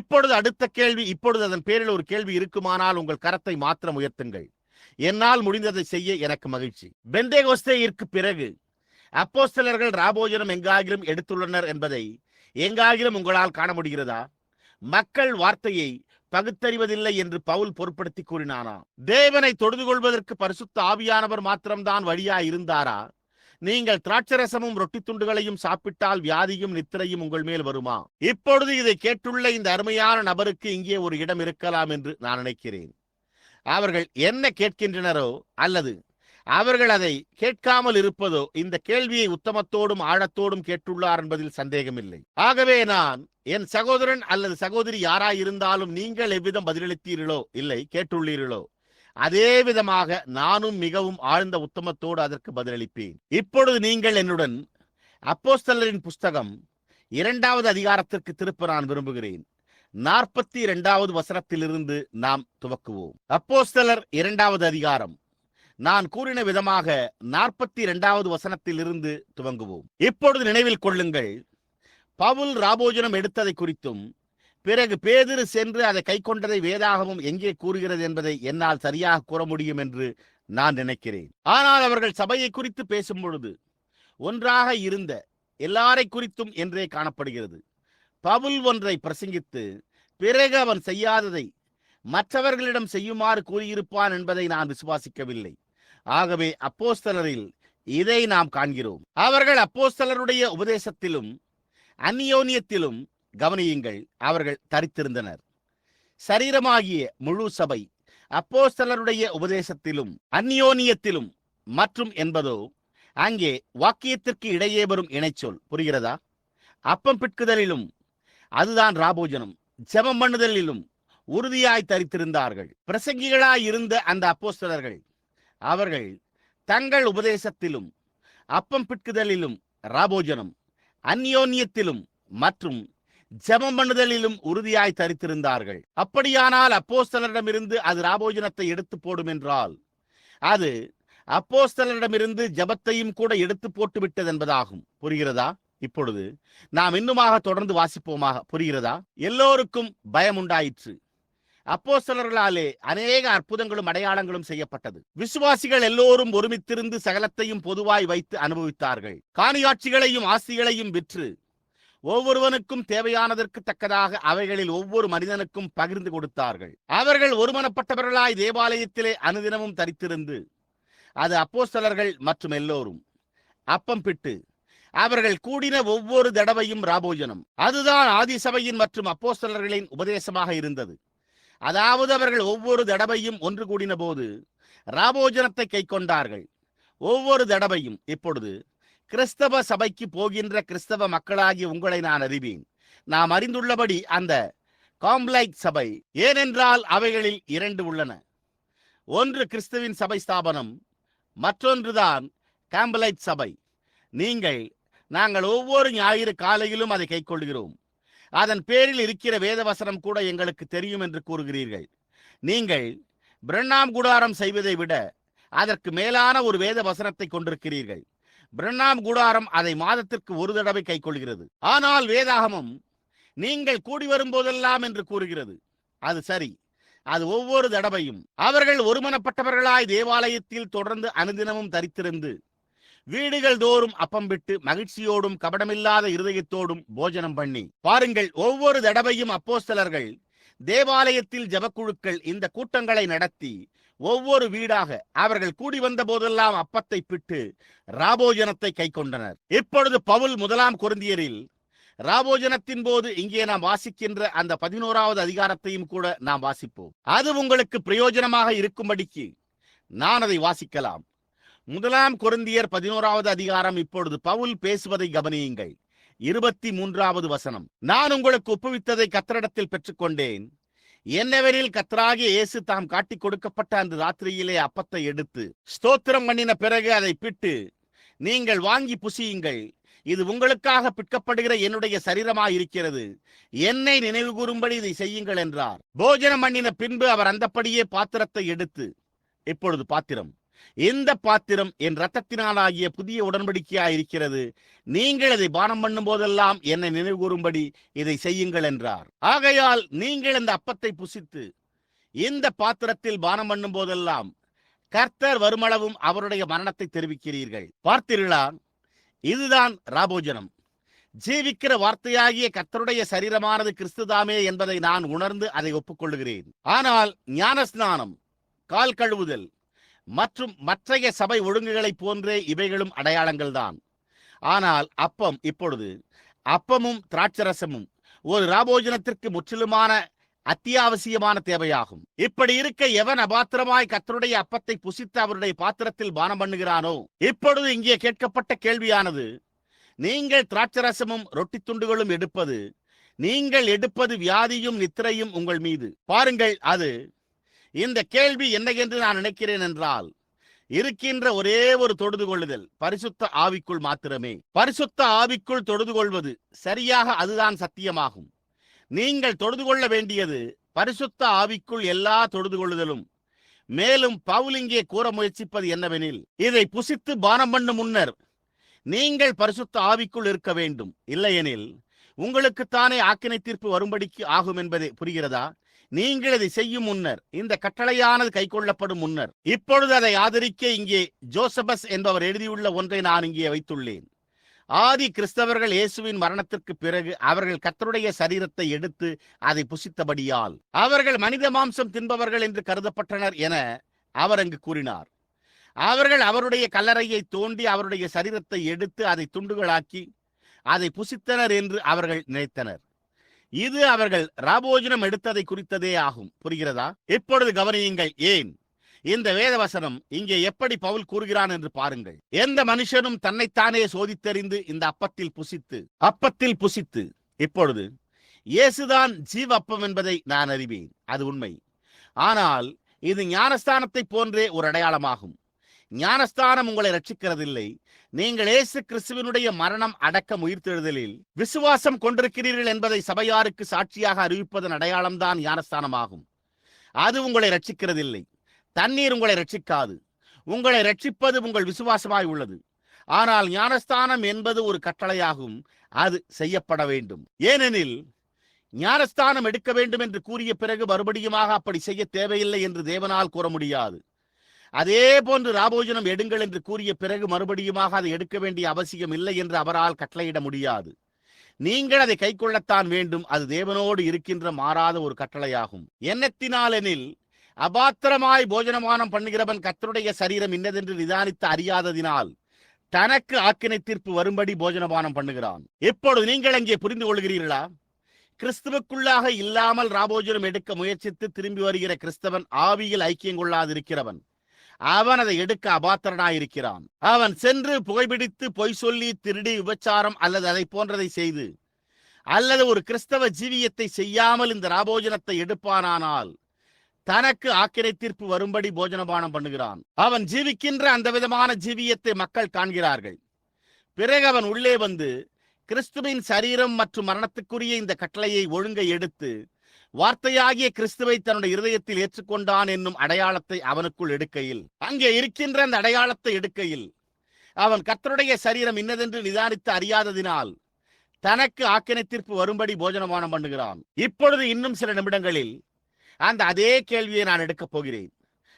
இப்பொழுது அடுத்த கேள்வி இப்பொழுது அதன் பேரில் ஒரு கேள்வி இருக்குமானால் உங்கள் கரத்தை மாத்திரம் உயர்த்துங்கள். என்னால் முடிந்ததை செய்ய எனக்கு மகிழ்ச்சி. பெந்தேகோஸ்தேயிற்கு பிறகு அப்போஸ்தலர்கள் ராபோஜனம் எங்காகிலும் எடுத்துள்ளனர் என்பதை எங்காகிலும் உங்களால் காண முடிகிறதா? மக்கள் வார்த்தையை பகுத்தறிவதில்லை என்று பவுல் பொருட்படுத்தி கூறினானா? தேவனை தொழுது கொள்வதற்கு பரிசுத்த ஆவியானவர் மாத்திரம்தான் வழியா இருந்தாரா? நீங்கள் திராட்சரசமும் ரொட்டி துண்டுகளையும் சாப்பிட்டால் வியாதியும் நித்திரையும் உங்கள் மேல் வருமா? இப்பொழுது இதை கேட்டுள்ள இந்த அருமையான நபருக்கு இங்கே ஒரு இடம் இருக்கலாம் என்று நான் நினைக்கிறேன். அவர்கள் என்ன கேட்கின்றனரோ அல்லது அவர்கள் அதை கேட்காமல் இருப்பதோ இந்த கேள்வியை உத்தமத்தோடும் ஆழத்தோடும் கேட்டுள்ளார் என்பதில் சந்தேகமில்லை. ஆகவே நான் என் சகோதரன் அல்லது சகோதரி யாராயிருந்தாலும் நீங்கள் எவ்விதம் பதிலளித்தீர்களோ இல்லை கேட்டுள்ளீர்களோ அதே விதமாக நானும் மிகவும் ஆழ்ந்த உத்தமத்தோடு அதற்கு பதிலளிப்பேன். இப்பொழுது நீங்கள் என்னுடன் அப்போஸ்தலரின் புஸ்தகம் இரண்டாவது அதிகாரத்திற்கு திருப்ப நான் விரும்புகிறேன். நாற்பத்தி இரண்டாவது வசனத்திலிருந்து நாம் துவக்குவோம். அப்போஸ்தலர் இரண்டாவது அதிகாரம். நான் கூறின விதமாக நாற்பத்தி இரண்டாவது வசனத்திலிருந்து துவங்குவோம். இப்பொழுது நினைவில் கொள்ளுங்கள். பவுல் ராபோஜனம் எடுத்ததை குறித்தும் பிறகு பேதிரு சென்று அதை கை கொண்டதை வேதாகமும் எங்கே கூறுகிறது என்பதை என்னால் சரியாக கூற முடியும் என்று நான் நினைக்கிறேன். ஆனால் அவர்கள் சபையை குறித்து பேசும் பொழுது ஒன்றாக இருந்த எல்லாரை குறித்தும் என்றே காணப்படுகிறது. பவுல் ஒன்றை பிரசங்கித்து பிறகு அவன் செய்யாததை மற்றவர்களிடம் செய்யுமாறு கூறியிருப்பான் என்பதை நான் விசுவாசிக்கவில்லை. ஆகவே அப்போஸ்தலரில் இதை நாம் காண்கிறோம். அவர்கள் அப்போஸ்தலருடைய உபதேசத்திலும் அந்நியோனியத்திலும் கவனியுங்கள் அவர்கள் தரித்திருந்தனர். சரீரமாகிய முழு சபை அப்போஸ்தலருடைய உபதேசத்திலும் அந்நியோனியத்திலும் மற்றும் என்பதோ அங்கே வாக்கியத்திற்கு இடையே வரும் இணைச்சொல் புரிகிறதா? அப்பம் பிட்குதலிலும் அதுதான் ராபோஜனம். ஜெபம் பண்ணுதலிலும் உறுதியாய் தரித்திருந்தார்கள். பிரசங்கிகளாய் இருந்த அந்த அப்போஸ்தலர்கள் அவர்கள் தங்கள் உபதேசத்திலும் அப்பம் பிட்குதலிலும் ராபோஜனம் அந்யோன்யத்திலும் மற்றும் ஜெபம் பண்ணுதலிலும் உறுதியாய் தரித்திருந்தார்கள். அப்படியானால் அப்போஸ்தலரிடமிருந்து அது ராபோஜனத்தை எடுத்து போடும் என்றால் அது அப்போஸ்தலரிடமிருந்து ஜபத்தையும் கூட எடுத்து போட்டு விட்டது என்பதாகும். புரிகிறதா? இப்பொழுது நாம் இன்னுமாக தொடர்ந்து வாசிப்போமாக. புரிகிறதா? எல்லோருக்கும் பயம் உண்டாயிற்று அப்போஸ்தலர்களாலே அநேக அற்புதங்களும் அடையாளங்களும் செய்யப்பட்டது. விசுவாசிகள் எல்லோரும் ஒருமித்திருந்து சகலத்தையும் பொதுவாய் வைத்து அனுபவித்தார்கள். காணியாட்சிகளையும் ஆசிகளையும் விற்று ஒவ்வொருவனுக்கும் தேவையானதற்கு தக்கதாக அவைகளில் ஒவ்வொரு மனிதனுக்கும் பகிர்ந்து கொடுத்தார்கள். அவர்கள் ஒருமனப்பட்டவர்களாய் தேவாலயத்திலே அனுதினமும் தரித்திருந்து அது அப்போஸ்தலர்கள் மற்றும் எல்லோரும் அப்பம் பிட்டு அவர்கள் கூடின ஒவ்வொரு தடவையும் ராபோஜனம் அதுதான் ஆதிசபையின் மற்றும் அப்போஸ்தலர்களின் உபதேசமாக இருந்தது. அதாவது அவர்கள் ஒவ்வொரு தடவையும் ஒன்று கூடின போது ராபோஜனத்தை கை கொண்டார்கள் ஒவ்வொரு தடவையும் இப்பொழுது கிறிஸ்தவ சபைக்கு போகின்ற கிறிஸ்தவ மக்களாகிய உங்களை நான் அறிவேன். நாம் அறிந்துள்ளபடி அந்த காம்ப்ளைட் சபை ஏனென்றால் அவைகளில் இரண்டு உள்ளன. ஒன்று கிறிஸ்துவின் சபை ஸ்தாபனம் மற்றொன்றுதான் காம்பலைட் சபை. நீங்கள் நாங்கள் ஒவ்வொரு ஞாயிறு காலையிலும் அதை கைக்கொள்கிறோம். அதன் பேரில் இருக்கிற வேதவசனம் கூட எங்களுக்கு தெரியும் என்று கூறுகிறீர்கள். நீங்கள் பிரண்ணாம் கூடாரம் செய்வதை விட அதற்கு மேலான ஒரு வேத வசனத்தை கொண்டிருக்கிறீர்கள். பிரண்ணாம் கூடாரம் அதை மாதத்திற்கு ஒரு தடவை கைக்கொள்கிறது. ஆனால் வேதாகமம் நீங்கள் கூடி வரும்போதெல்லாம் என்று கூறுகிறது. அது சரி. அது ஒவ்வொரு தடவையும். அவர்கள் ஒருமனப்பட்டவர்களாய் தேவாலயத்தில் தொடர்ந்து அனுதினமும் தரித்திருந்து வீடுகள் தோறும் அப்பம் விட்டு மகிழ்ச்சியோடும் கபடமில்லாத இருதயத்தோடும் போஜனம் பண்ணி. பாருங்கள் ஒவ்வொரு தடவையும் அப்போஸ்தலர்கள் தேவாலயத்தில் ஜபக்குழுக்கள் இந்த கூட்டங்களை நடத்தி ஒவ்வொரு வீடாக அவர்கள் கூடி வந்த போதெல்லாம் அப்பத்தை பிட்டு ராபோஜனத்தை கை கொண்டனர். இப்பொழுது பவுல் முதலாம் குருந்தியரில் ராபோஜனத்தின் போது இங்கே நாம் வாசிக்கின்ற அந்த பதினோராவது அதிகாரத்தையும் கூட நாம் வாசிப்போம். அது உங்களுக்கு பிரயோஜனமாக இருக்கும்படிக்கு நான் அதை வாசிக்கலாம். முதலாம் குருந்தியர் பதினோராவது அதிகாரம் இப்பொழுது பவுல் பேசுவதை கவனியுங்கள். இருபத்தி மூன்றாவது வசனம். நான் உங்களுக்கு ஒப்புவித்ததை கத்தரிடத்தில் பெற்றுக்கொண்டேன். என்னவெனில் கத்தராகி இயேசு தாம் காட்டிக் கொடுக்கப்பட்ட அந்த ராத்திரியிலே அப்பத்தை எடுத்து ஸ்தோத்திரம் பண்ணின பிறகு அதை பிட்டு நீங்கள் வாங்கி புசியுங்கள். இது உங்களுக்காக பிற்கப்படுகிற என்னுடைய சரீரமாக இருக்கிறது என்னை நினைவு கூறும்படி இதை செய்யுங்கள் என்றார். போஜனம் பண்ணின பின்பு அவர் அந்தப்படியே பாத்திரத்தை எடுத்து இப்பொழுது பாத்திரம். இந்த பாத்திரம் என் இரத்தத்தினாலாகிய புதிய உடன்படிக்கையாக இருக்கிறது நீங்கள் இதை பானம் பண்ணும் போதெல்லாம் என்னை நினைவு கூறும்படி இதை செய்யுங்கள் என்றார். ஆகையால் நீங்கள் இந்த அப்பத்தை புசித்து இந்த பாத்திரத்தில் பானம் பண்ணும் போதெல்லாம் கர்த்தர் வருமளவும் அவருடைய மரணத்தை தெரிவிக்கிறீர்கள். பார்த்தீர்களா? இதுதான் ராபோஜனம் ஜீவிக்கிற வார்த்தையாகிய கர்த்தருடைய சரீரமானது கிறிஸ்துதாமே என்பதை நான் உணர்ந்து அதை ஒப்புக்கொள்கிறேன். ஆனால் ஞானஸ்நானம் கால் கழுவுதல் மற்றும் மற்றைய சபை ஒழுங்குகளைப் போன்றே இவைகளும் அடையாளங்கள்தான். ஆனால் அப்பம் இப்பொழுது அப்பமும் திராட்சரசமும் ஒரு ராபோஜனத்திற்கு முற்றிலுமான அத்தியாவசியமான தேவையாகும். இப்படி இருக்க எவன் அபாத்திரமாய் கத்தருடைய அப்பத்தை புசித்து அவருடைய பாத்திரத்தில் பானம் பண்ணுகிறானோ? இப்பொழுது இங்கே கேட்கப்பட்ட கேள்வியானது நீங்கள் திராட்சரசமும் ரொட்டி துண்டுகளும் எடுப்பது நீங்கள் எடுப்பது வியாதியும் நித்திரையும் உங்கள் மீது. பாருங்கள் அது இந்த கேள்வி என்ன என்று நான் நினைக்கிறேன் என்றால் இருக்கின்ற ஒரே ஒரு தொடுது கொள்ளுதல் பரிசுத்த ஆவிக்குள் மாத்திரமே. பரிசுத்த ஆவிக்குள் தொடுது கொள்வது சரியாக அதுதான் சத்தியமாகும். நீங்கள் தொடுது கொள்ள வேண்டியது பரிசுத்த ஆவிக்குள் எல்லா தொடுது கொள்ளுதலும் மேலும் பவுலிங்கே கூற முயற்சிப்பது என்னவெனில் இதை புசித்து பானம் பண்ணும் முன்னர் நீங்கள் பரிசுத்த ஆவிக்குள் இருக்க வேண்டும். இல்லையெனில் உங்களுக்குத்தானே ஆக்கினை தீர்ப்பு வரும்படிக்கு ஆகும் என்பதை புரிகிறதா? நீங்கள் இதை செய்யும் முன்னர் இந்த கட்டளையானது கைக்கொள்ளப்படும் முன்னர் இப்பொழுது அதை ஆதரிக்க இங்கே ஜோசபஸ் என்பவர் எழுதியுள்ள ஒன்றை நான் இங்கே வைத்துள்ளேன். ஆதி கிறிஸ்தவர்கள் இயேசுவின் மரணத்திற்கு பிறகு அவர்கள் கத்தருடைய சரீரத்தை எடுத்து அதை புசித்தபடியால் அவர்கள் மனித மாம்சம் தின்பவர்கள் என்று கருதப்பட்டனர் என அவர் அங்கு கூறினார். அவர்கள் அவருடைய கல்லறையை தோண்டி அவருடைய சரீரத்தை எடுத்து அதை துண்டுகளாக்கி அதை புசித்தனர் என்று அவர்கள் நினைத்தனர். இது அவர்கள் ராபோஜனம் எடுத்ததை குறித்ததே ஆகும். புரிகிறதா? இப்பொழுது கவனியுங்கள் ஏன்? இந்த வேதவசனம் இங்கே எப்படி பவுல் கூறுகிறான் என்று பாருங்கள். எந்த மனுஷனும் தன்னைத்தானே சோதித்தறிந்து இந்த அப்பத்தில் புசித்து அப்பத்தில் புசித்து. இப்பொழுது இயேசுதான் ஜீவ அப்பம் என்பதை நான் அறிவேன். அது உண்மை. ஆனால் இது ஞானஸ்தானத்தை போன்றே ஒரு அடையாளமாகும். ஞானஸ்தானம் உங்களை ரட்சிக்கிறதில்லை. நீங்கள் இயேசு கிறிஸ்துவினுடைய மரணம் அடக்கம் உயிர்த்தெழுதலில் விசுவாசம் கொண்டிருக்கிறீர்கள் என்பதை சபையாருக்கு சாட்சியாக அறிவிப்பதன் அடையாளம்தான் ஞானஸ்தானமாகும். அது உங்களை ரட்சிக்கிறதில்லை தண்ணீர் உங்களை ரட்சிக்காது உங்களை ரட்சிப்பது உங்கள் விசுவாசமாய் உள்ளது. ஆனால் ஞானஸ்தானம் என்பது ஒரு கட்டளையாகும். அது செய்யப்பட வேண்டும். ஏனெனில் ஞானஸ்தானம் எடுக்க வேண்டும் என்று கூறிய பிறகு மறுபடியுமாக அப்படி செய்ய தேவையில்லை என்று தேவனால் கூற முடியாது. அதே போன்று ராபோஜனம் எடுங்கள் என்று கூறிய பிறகு மறுபடியுமாக அதை எடுக்க வேண்டிய அவசியம் இல்லை என்று அவரால் கட்டளையிட முடியாது. நீங்கள் அதை கைக்கொள்ளத்தான் வேண்டும். அது தேவனோடு இருக்கின்ற மாறாத ஒரு கட்டளையாகும். எண்ணத்தினாலெனில் அபாத்திரமாய் போஜனமானம் பண்ணுகிறவன் கத்தருடைய சரீரம் இன்னதென்று நிதானித்து அறியாததினால் தனக்கு ஆக்கினை தீர்ப்பு வரும்படி போஜனபானம் பண்ணுகிறான். இப்பொழுது நீங்கள் அங்கே புரிந்து கொள்கிறீர்களா? கிறிஸ்துவுக்குள்ளாக இல்லாமல் ராபோஜனம் எடுக்க முயற்சித்து திரும்பி வருகிற கிறிஸ்தவன் ஆவியில் ஐக்கியம் கொள்ளாதிருக்கிறவன். அவன் அதை எடுக்க அபாத்திரனாயிருக்கிறான். அவன் சென்று புகைப்பிடித்து பொய் சொல்லி திருடி விபச்சாரம் அல்லது அதை போன்றதை செய்து அல்லது ஒரு கிறிஸ்தவ ஜீவியத்தை செய்யாமல் இந்த ராபோஜனத்தை எடுப்பானானால் தனக்கு ஆக்கிரை தீர்ப்பு வரும்படி போஜனபானம் பண்ணுகிறான். அவன் ஜீவிக்கின்ற அந்த விதமான ஜீவியத்தை மக்கள் காண்கிறார்கள். பிறகு அவன் உள்ளே வந்து கிறிஸ்துவின் சரீரம் மற்றும் மரணத்துக்குரிய இந்த கட்டளையை ஒழுங்கை எடுத்து வார்த்தையாகிய கிறிஸ்துவை தன்னுடைய இருதயத்தில் ஏற்றுக்கொண்டான் என்னும் அடையாளத்தை அவனுக்குள் எடுக்கையில். அங்கே இருக்கின்ற அந்த அடையாளத்தை எடுக்கையில். அவன் கத்தருடைய சரீரம் இன்னதென்று நிதானித்து அறியாததினால் தனக்கு ஆக்கினை தீர்ப்பு வரும்படி போஜனமானம் பண்ணுகிறான். இப்பொழுது இன்னும் சில நிமிடங்களில் அந்த அதே கேள்வியை நான் எடுக்கப் போகிறேன்.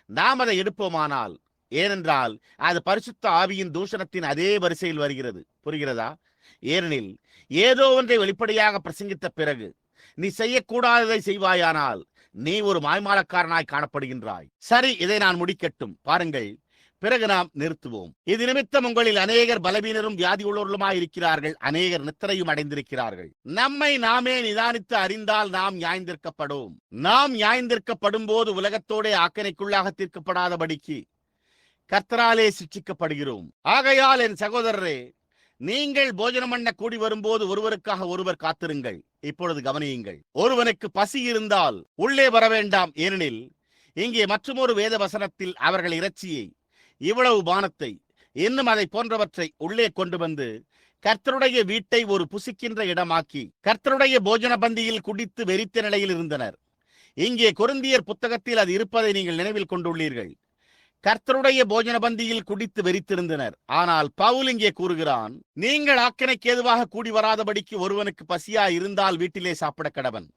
நாம் அதை எடுப்போமானால்? ஏனென்றால் அது பரிசுத்த ஆவியின் தூஷணத்தின் அதே வரிசையில் வருகிறது. புரிகிறதா? ஏனெனில் ஏதோ ஒன்றை வெளிப்படையாக பிரசங்கித்த பிறகு நீ செய்யக்கூடாததை செய்வாயானால் நீ ஒரு மாய்மாலக்காரனாய் காணப்படுகின்றாய். சரி இதை நான் முடிக்கட்டும். பாருங்கள் பிறகு நாம் நிறுத்துவோம். இது நிமித்தம் உங்களில் அநேகர் பலவீனரும் வியாதி உள்ளவர்களுமாய் இருக்கிறார்கள். அநேகர் நித்திரையும் அடைந்திருக்கிறார்கள். நம்மை நாமே நிதானித்து அறிந்தால் நாம் நியாயந்திருக்கப்படும். நாம் நியாயந்திருக்கப்படும் போது உலகத்தோடே ஆக்கனைக்குள்ளாக தீர்க்கப்படாதபடிக்கு கர்த்தராலே சிட்சிக்கப்படுகிறோம் ஆகையால் என் சகோதரரே நீங்கள் போஜனம் பண்ண கூடி வரும்போது ஒருவருக்காக ஒருவர் காத்திருங்கள். இப்பொழுது கவனியுங்கள். ஒருவனுக்கு பசி இருந்தால் உள்ளே வர வேண்டாம். ஏனெனில் இங்கே மற்றுமொரு வேத வசனத்தில் அவர்கள் இறைச்சியை இவ்வளவு பானத்தை இன்னும் அதை போன்றவற்றை உள்ளே கொண்டு வந்து கர்த்தருடைய வீட்டை ஒரு புசிக்கின்ற இடமாக்கி கர்த்தருடைய போஜன பந்தியில் குடித்து வெறித்த நிலையில் இருந்தனர். இங்கே கொருந்தியர் புத்தகத்தில் அது இருப்பதை நீங்கள் நினைவில் கொண்டுள்ளீர்கள். கர்த்தருடைய போஜன பந்தியில் குடித்து வெறித்திருந்தனர். ஆனால் பவுல் இங்கே கூறுகிறான் நீங்கள் ஆக்கினைக்கு ஏதுவாக கூடி வராதபடிக்கு ஒருவனுக்கு பசியா இருந்தால் வீட்டிலே சாப்பிட கடவன்.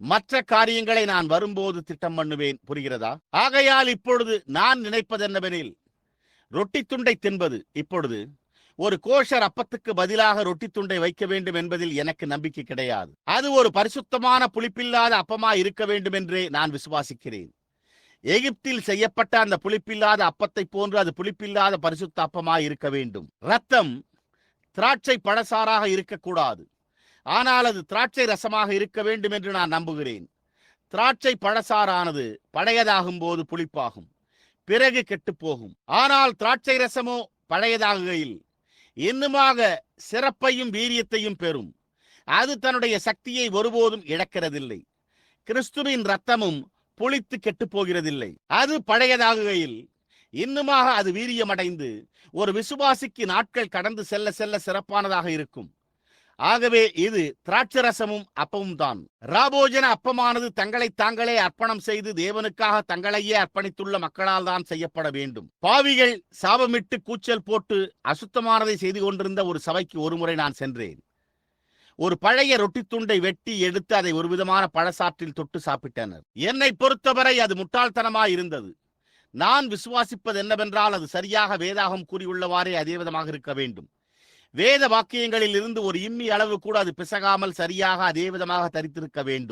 மற்ற காரியங்களை நான் வரும்போது திட்டம் பண்ணுவேன். புரிகிறதா? ஆகையால் இப்பொழுது நான் நினைப்பது என்னவெனில் ரொட்டி துண்டை தின்பது. இப்பொழுது ஒரு கோஷர் அப்பத்துக்கு பதிலாக ரொட்டி துண்டை வைக்க வேண்டும் என்பதில் எனக்கு நம்பிக்கை கிடையாது. அது ஒரு பரிசுத்தமான புளிப்பில்லாத அப்பமா இருக்க வேண்டும் என்றே நான் விசுவாசிக்கிறேன். எகிப்தில் செய்யப்பட்ட அந்த புளிப்பில்லாத அப்பத்தை போன்று அது புளிப்பில்லாத பரிசுத்த அப்பமாக இருக்க வேண்டும். ரத்தம் திராட்சை பழசாராக இருக்கக்கூடாது. ஆனால் அது திராட்சை ரசமாக இருக்க வேண்டும் என்று நான் நம்புகிறேன். திராட்சை பழசாரானது பழையதாகும் போது புளிப்பாகும் பிறகு கெட்டுப் போகும் ஆனால் திராட்சை ரசமோ பழையதாகுகையில் இன்னுமாக சிறப்பையும் வீரியத்தையும் பெறும். அது தன்னுடைய சக்தியை ஒருபோதும் இழக்கிறதில்லை. கிறிஸ்துவின் ரத்தமும் புளித்து கெட்டுப் போகிறதில்லை அது பழையதாகுகையில் இன்னுமாக அது வீரியமடைந்து ஒரு விசுவாசிக்கு நாட்கள் கடந்து செல்ல செல்ல சிறப்பானதாக இருக்கும். ஆகவே இது திராட்சரசமும் அப்பமும் தான். ராபோஜன அப்பமானது தங்களை தாங்களே அர்ப்பணம் செய்து தேவனுக்காக தங்களையே அர்ப்பணித்துள்ள மக்களால் தான் செய்யப்பட வேண்டும். பாவிகள் சாபமிட்டு கூச்சல் போட்டு அசுத்தமானதை செய்து கொண்டிருந்த ஒரு சபைக்கு ஒருமுறை நான் சென்றேன். ஒரு பழைய ரொட்டி துண்டை வெட்டி எடுத்து அதை ஒரு விதமான பழசாற்றில் தொட்டு சாப்பிட்டனர். என்னை பொறுத்தவரை அது முட்டாள்தனமாய் இருந்தது. நான் விசுவாசிப்பது என்னவென்றால் அது சரியாக வேதாகம் கூறியுள்ளவாறே அதே விதமாக இருக்க வேண்டும். வேத வாக்கியங்களில் இருந்து ஒரு இம்மி அளவு கூட அது பிசகாமல் சரியாக அதே விதமாக தரித்திருக்க வேண்டும்.